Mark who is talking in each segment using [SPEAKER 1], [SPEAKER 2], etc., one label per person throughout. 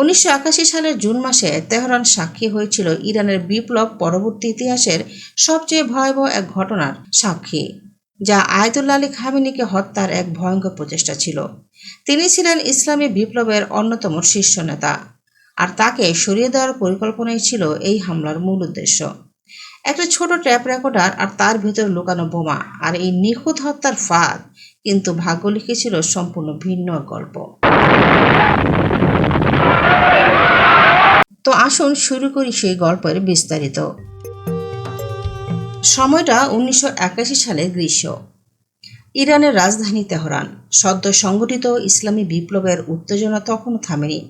[SPEAKER 1] উনিশশো একাশি সালের জুন মাসে তেহরান সাক্ষী হয়েছিল ইরানের বিপ্লব পরবর্তী ইতিহাসের সবচেয়ে ভয়াবহ এক ঘটনার সাক্ষী, যা আয়তুল্লা আলী খামিনিকে হত্যার এক ভয়ঙ্কর প্রচেষ্টা ছিল। তিনি ছিলেন ইসলামী বিপ্লবের অন্যতম শীর্ষ নেতা, আর তাকে সরিয়ে দেওয়ার পরিকল্পনাই ছিল এই হামলার মূল উদ্দেশ্য। একটা ছোট ট্র্যাপ রেকর্ডার আর তার ভেতর লুকানো বোমা আর এই নিখুঁত হত্যার ফাঁদ কিন্তু ভাগ্য লিখেছিল সম্পূর্ণ ভিন্ন গল্প। তো আসুন শুরু করি সেই গল্পের বিস্তারিত। সময়টা উনিশশো সালের গ্রীষ্ম। ইরানের রাজধানী তেহরান। সদ্য সংগঠিত ইসলামী বিপ্লবের উত্তেজনা তখনও থামেনি।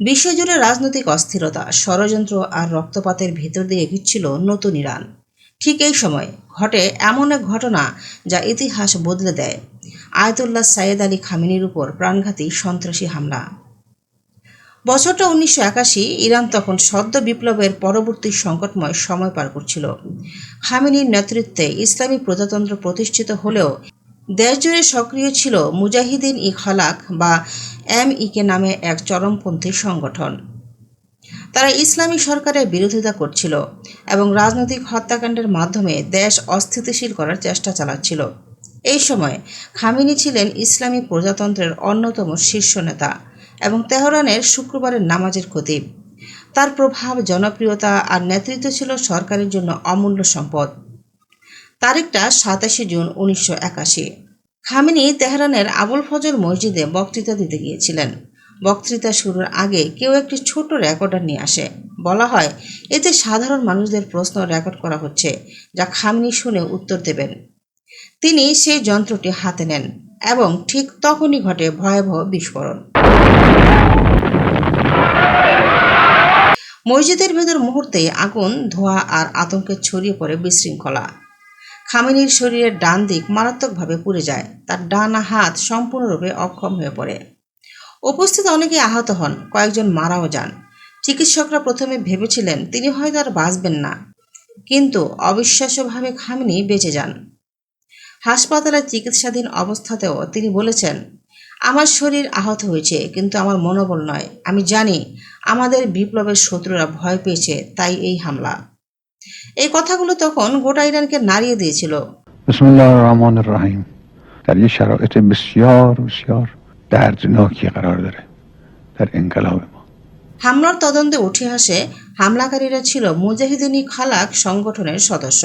[SPEAKER 1] বিশ্বজুড়ে রাজনৈতিক অস্থিরতা, ষড়যন্ত্র আর রক্তপাতের ভেতর দিয়ে এগিয়েছিল নতুন ইরান। ঠিক এই সময় ঘটে এমন এক ঘটনা যা ইতিহাস বদলে দেয়। আয়তুল্লাহ সাইয়েদ আলী খামিনির উপর প্রাণঘাতী সন্ত্রাসী হামলা। বছরটা উনিশশো একাশি ইরান তখন সদ্য বিপ্লবের পরবর্তী সংকটময় সময় পার করছিল। খামিনির নেতৃত্বে ইসলামী প্রজাতন্ত্র প্রতিষ্ঠিত হলেও দেশজুড়ে সক্রিয় ছিল মুজাহিদিন ই খলাক বা এম ইকে নামে এক চরমপন্থী সংগঠন। তারা ইসলামী সরকারের বিরোধিতা করছিল এবং রাজনৈতিক হত্যাকাণ্ডের মাধ্যমে দেশ অস্থিতিশীল করার চেষ্টা চালাচ্ছিল। এই সময় খামিনি ছিলেন ইসলামী প্রজাতন্ত্রের অন্যতম শীর্ষ নেতা এবং তেহরানের শুক্রবারের নামাজের খতিব। তার প্রভাব, জনপ্রিয়তা আর নেতৃত্ব ছিল সরকারের জন্য অমূল্য সম্পদ। তারিখটা সাতাশে জুন উনিশশো একাশি। খামিনি তেহরানের আবুল ফজর মসজিদে বক্তৃতা দিতে গিয়েছিলেন। বক্তৃতা শুরুর আগে কেউ একটি ছোট রেকর্ডার নিয়ে আসে। বলা হয়, এতে সাধারণ মানুষদের প্রশ্ন রেকর্ড করা হচ্ছে, যা খামিনি শুনে উত্তর দেবেন। তিনি সেই যন্ত্রটি হাতে নেন এবং ঠিক তখনই ঘটে ভয়াবহ বিস্ফোরণ। মসজিদের ভেতর মুহূর্তেই আগুন, ধোঁয়া আর আতঙ্কে ছড়িয়ে পড়ে বিশৃঙ্খলা। খামিনির শরীরের ডান দিক মারাত্মকভাবে পুড়ে যায়। তার ডান হাত সম্পূর্ণরূপে অক্ষম হয়ে পড়ে। উপস্থিত অনেকে আহত হন, কয়েকজন মারাও যান। চিকিৎসকরা প্রথমে ভেবেছিলেন তিনি হয়তো আর বাঁচবেন না, কিন্তু অবিশ্বাস্যভাবে খামনি বেঁচে যান। হাসপাতালে চিকিৎসাধীন অবস্থাতেও তিনি বলেছেন, আমার শরীর আহত হয়েছে, কিন্তু আমার মনোবল নয়। আমি জানি আমাদের বিপ্লবের শত্রুরা ভয় পেয়েছে, তাই এই হামলা। এই কথাগুলো তখন গোটা ইরানকে নাড়িয়ে দিয়েছিল।
[SPEAKER 2] রহমান রাহিম। তার ইশারা, এটা دردناکی قرار داره در انقلاب ما
[SPEAKER 1] হামলার তদন্তে উঠে আসে হামলাকারীরা ছিল মুজাহিদিনী খালাক সংগঠনের সদস্য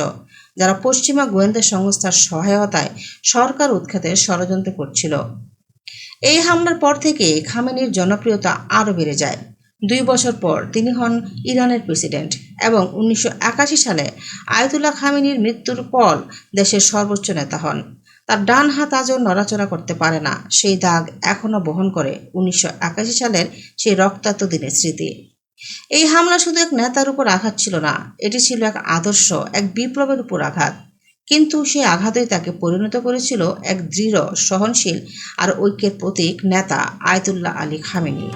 [SPEAKER 1] যারা পশ্চিমা গোয়েন্দা সংস্থার সহায়তায় সরকার উৎখাতের ষড়যন্ত্র করছিল এই হামলার পর থেকে খামেনির জনপ্রিয়তা আরও বেড়ে যায় দুই বছর পর তিনি হন ইরানের প্রেসিডেন্ট এবং উনিশশো একাশি সালে আয়তুল্লাহ খামেনির মৃত্যুর পর দেশের সর্বোচ্চ নেতা হন তার ডান হাত আজও নড়াচড়া করতে পারে না। সেই দাগ এখনও বহন করে উনিশশো একাশি সালের সেই রক্তাক্ত দিনের স্মৃতি। এই হামলা শুধু এক নেতার উপর আঘাত ছিল না, এটি ছিল এক আদর্শ, এক বিপ্লবের উপর আঘাত। কিন্তু সেই আঘাতই তাকে পরিণত করেছিল এক দৃঢ়, সহনশীল আর ঐক্যের প্রতীক নেতা আয়তুল্লাহ আলী খামেনি।